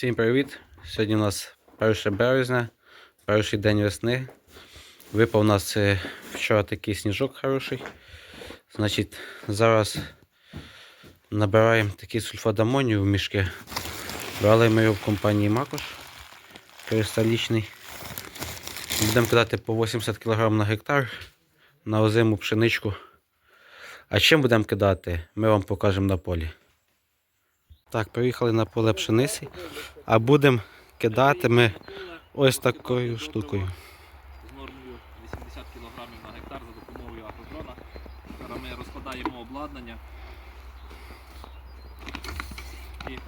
Всім привіт! Сьогодні у нас 1 березня, перший день весни. Випав у нас е, вчора такий сніжок хороший. Значить, зараз набираємо такий сульфат амонію в мішки. Брали ми його в компанії Макош кристалічний. Будемо кидати по 80 кг на гектар на озиму пшеничку. А чим будемо кидати, ми вам покажемо на полі. Так, приїхали на поле пшениці, а будемо кидати ми ось такою штукою. з нормою 80 кг на гектар за допомогою агродрона. Зараз ми розкладаємо обладнання і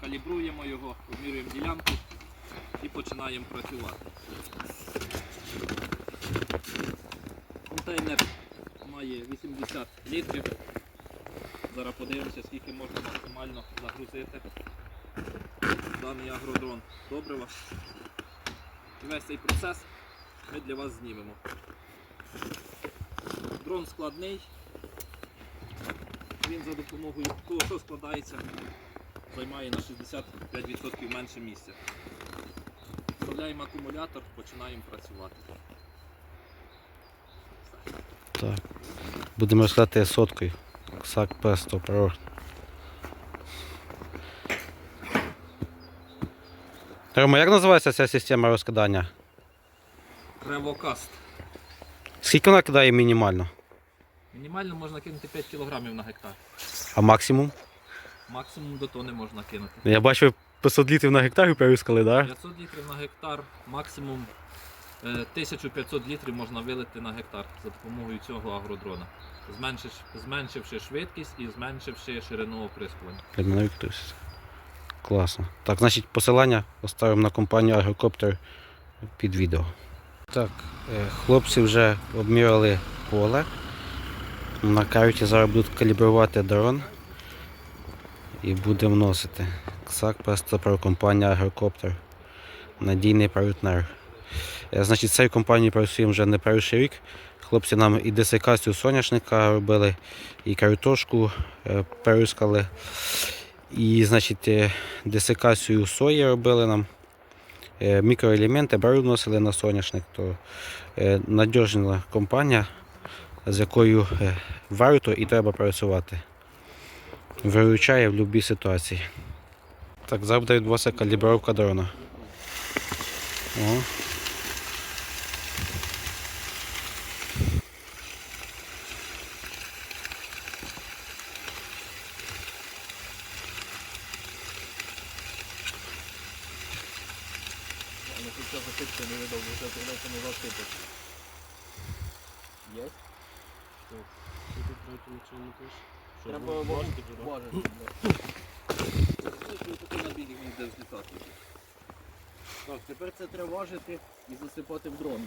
калібруємо його, вимірюємо ділянку і починаємо працювати. Контейнер має 80 літрів. Зараз подивимося, скільки можна максимально загрузити даний агродрон добрива. І весь цей процес ми для вас знімемо. Дрон складний. Він за допомогою того, що складається, займає на 65% менше місця. Вставляємо акумулятор, починаємо працювати. Так. Будемо розкладати соткою. Сак P100 Pro. Рома, як називається ця система розкидання? Ревокаст. Скільки вона кидає мінімально? Мінімально можна кинути 5 кг на гектар. А максимум? Максимум до тони можна кинути. Я бачив 500 літрів на гектар перескали, так? 500 літрів на гектар, максимум е, 1500 літрів можна вилити на гектар за допомогою цього агродрона, зменшивши, швидкість і зменшивши ширину оприскування. Хтось. Класно. Так, значить, посилання оставимо на компанію Агрокоптер під відео. Так, е, хлопці вже обміряли поле. На карті зараз будуть калібрувати дрон і будемо вносити. КСАК просто про компанія Агрокоптер. Надійний партнер. Е, Значить, цією компанією працюємо вже не перший рік. Хлопці нам і десикацію соняшника робили, і картошку е. І, значить, е, десикацію сої робили нам. Е, Мікроелементи бару вносили на соняшник. То надіжна компанія, з якою варто і треба працювати. Виручає в будь-якій ситуації. Так, зараз буде калібровка дрона. О. Треба важити. Так, тепер це треба важити і засипати в дрон.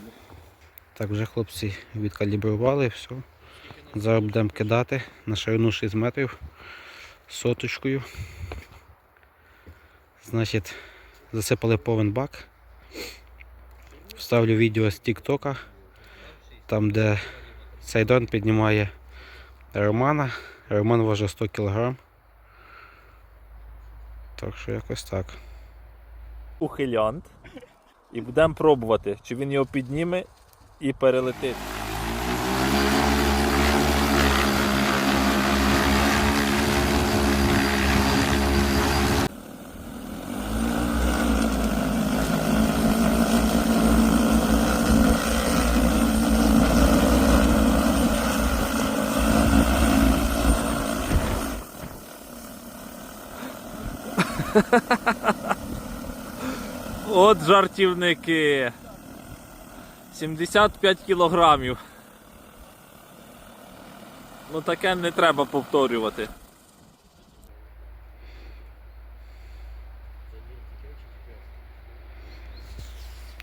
Так, вже хлопці відкалібрували, все. Зараз будемо кидати на ширину 6 метрів соточкою. Значить, засипали повен бак. Вставлю відео з Тіктока, там де цей дрон піднімає Романа. Роман важить 100 кг. Так що якось так. Ухилянт і будемо пробувати, чи він його підніме і перелетить. От жартівники. 75 кілограмів. Ну таке не треба повторювати.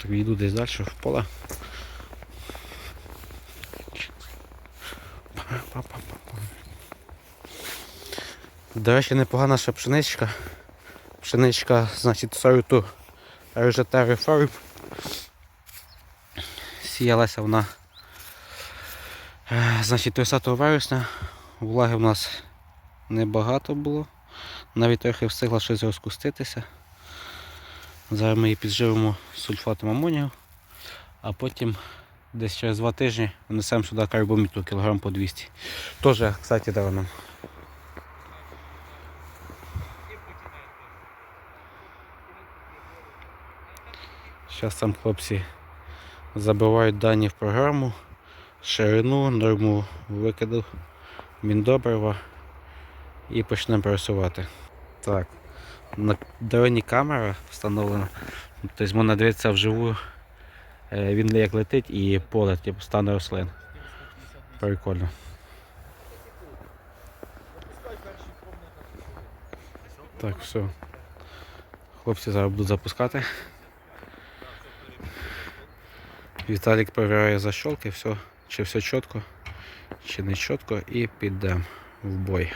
Так йду десь далі в поле. До речі, непогана ще пшеничка. Пшеничка, значить, сорту РЖТ Reform. Сіялася вона е, значить, 30 вересня. Влаги в нас небагато було. Навіть трохи встигла щось розкуститися. Зараз ми її підживимо сульфатом амонію, а потім десь через два тижні внесемо сюди карбоміту кілограм по 200. Теж, кстати, даром. Зараз там хлопці забивають дані в програму, ширину, норму викиду, міндобрива і почнемо працювати. Так, на дроні камера встановлена. Тобто можна дивитися вживу, е, він як летить і поле, типу стане рослин. Прикольно. Так, все. Хлопці зараз будуть запускати. Віталік перевіряє защолки, все, чи все чітко, чи не чітко, і підемо в бой.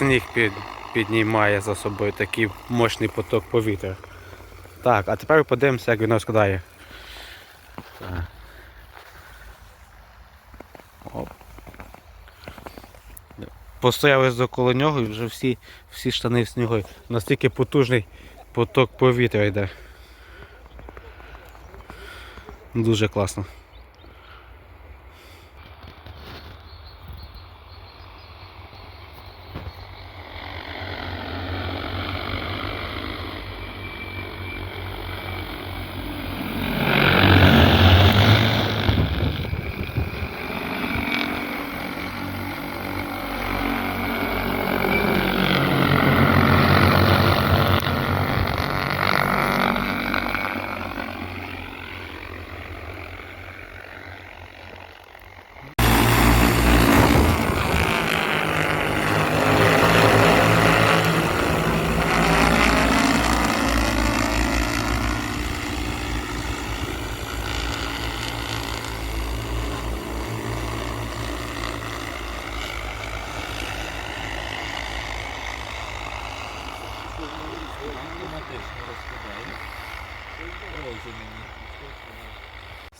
Сніг під, піднімає за собою такий мощний поток повітря. Так, а тепер подивимося, як він розкладає. Так. Оп. Постояли около нього і вже всі, всі штани в снігу. Настільки потужний поток повітря йде. Дуже класно.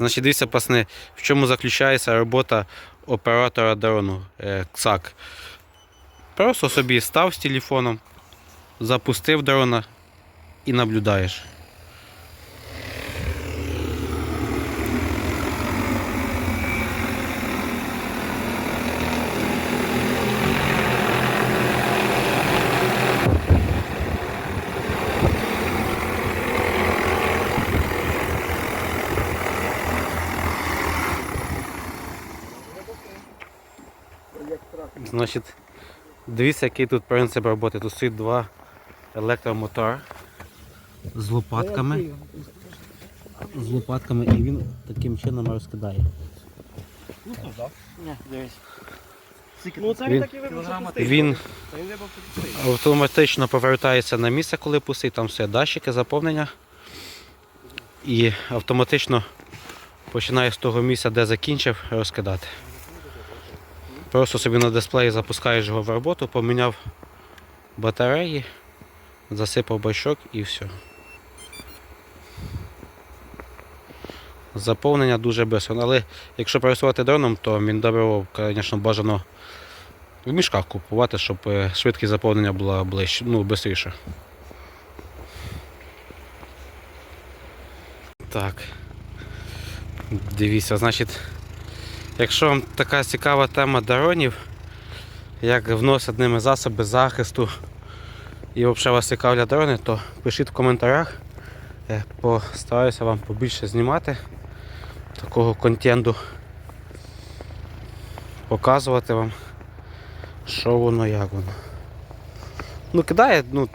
Значить, дивіться, пасне, в чому заключається робота оператора дрону е, КСАК. Просто собі став з телефоном, запустив дрона і наблюдаєш. Значить, дивіться, який тут принцип роботи. Тут стоїть два електромотори з лопатками. З лопатками і він таким чином розкидає. Ні, дивись. Ну, це Він- він так автоматично повертається на місце, коли пустить, там все датчики, заповнення. І автоматично починає з того місця, де закінчив, розкидати. Просто собі на дисплеї запускаєш його в роботу, поміняв батареї, засипав бачок і все. Заповнення дуже швидко. Але якщо працювати дроном, то міндобриво, звісно, бажано в мішках купувати, щоб е, швидкість заповнення була ближче, ну, швидше. Так. Дивіться, значить, якщо вам така цікава тема дронів, як вносять ними засоби захисту і взагалі вас цікавлять дрони, то пишіть в коментарях. Я постараюся вам побільше знімати такого контенту, показувати вам, що воно, як воно. Ну, кидає, ну,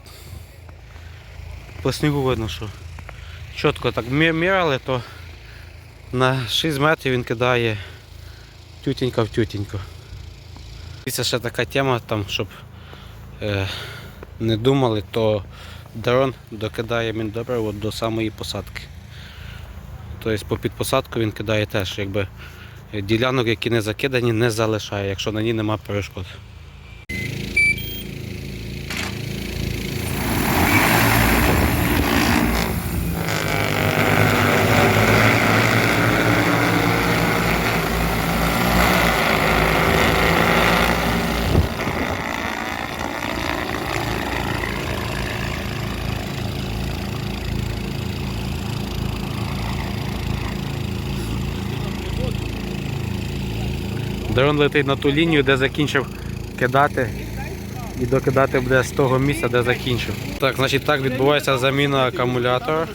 по снігу видно, що чітко так мі- міряли, то на 6 метрів він кидає тютенька в тютеньку. Це ще така тема, там, щоб е, не думали, то дрон докидає міндобриво до самої посадки. Тобто по підпосадку він кидає теж, якби ділянок, які не закидані, не залишає, якщо на ній нема перешкод. Дрон летить на ту лінію, де закінчив кидати. І докидати буде з того місця, де закінчив. Так, значить так відбувається заміна акумулятора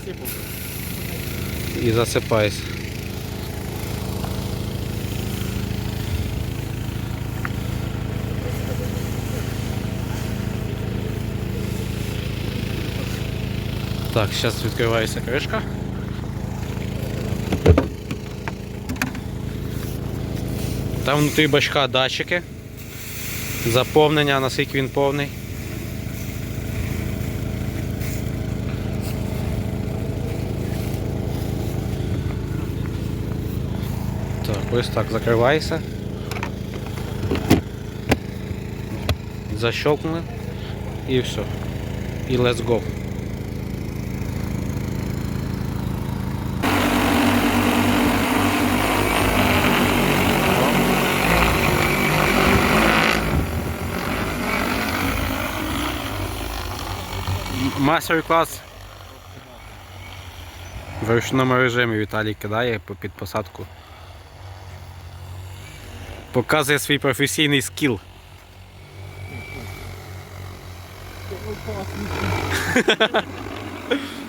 і засипається. Так, зараз відкривається кришка. Там внутрі бачка датчики. Заповнення, наскільки він повний. Так, ось так закривається. Защелкнули і все. І let's go. Мастер-клас в ручному режимі Віталій кидає під посадку. Показує свій професійний скіл.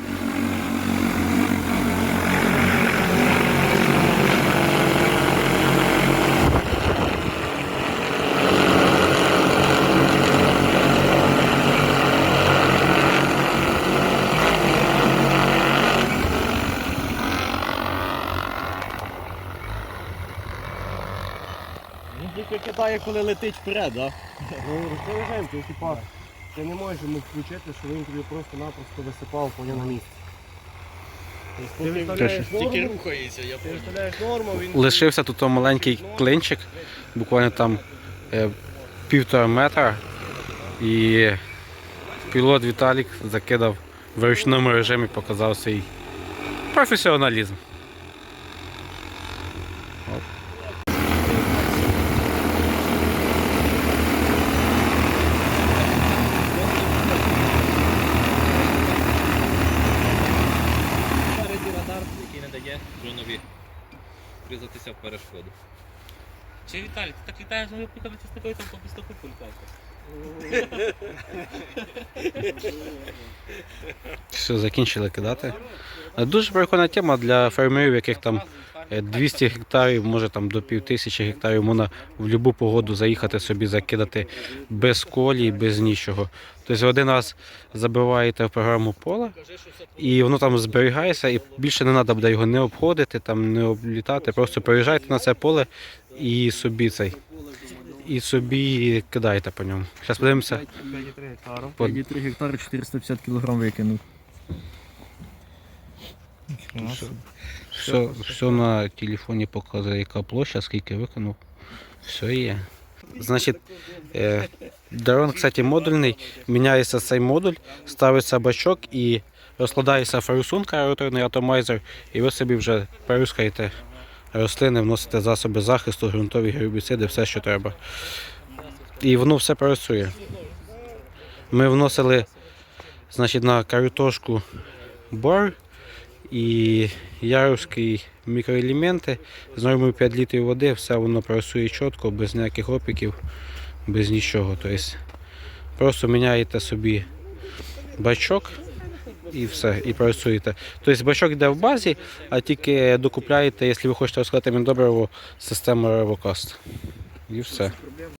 Він тільки кидає, коли летить вперед, так? Ну, розповідаємо, ти типа, ти не можеш йому включити, що він тобі просто-напросто висипав поня на місці. Тобто Ти виставляєш норму, рухається, я ти виставляєш норму, він... Лишився тут маленький клинчик, буквально там е, півтора метра. І пілот Віталік закидав в ручному режимі, показав свій професіоналізм. Чи Віталій, ти так літаєш, ну пікати з такою там по пістоку політаєте. Все, закінчили кидати. Дуже прикольна тема для фермерів, яких там 200 гектарів, може там до півтисячі гектарів можна в будь-яку погоду заїхати собі закидати без колії, без нічого. Тобто один раз забиваєте в програму поле і воно там зберігається, і більше не треба буде його не обходити, там не облітати. Просто приїжджайте на це поле і собі цей. І собі кидаєте по ньому. Зараз подивимося. 5,3 гектара. 5,3 гектари 450 кг викинув. Все, все на телефоні показує, яка площа, скільки виконав. Все є. Значить, е, дрон, кстати, модульний. Міняється цей модуль, ставиться бачок і розкладається форсунка, роторний атомайзер, і ви собі вже перускаєте рослини, вносите засоби захисту, ґрунтові гербіциди, все, що треба. І воно все працює. Ми вносили значить, на картошку бор і яровські мікроелементи з нормою 5 літрів води, все воно працює чітко, без ніяких опіків, без нічого. Тобто просто міняєте собі бачок і все, і працюєте. Тобто бачок йде в базі, а тільки докупляєте, якщо ви хочете розкладати міндобриво, систему Revocast. І все.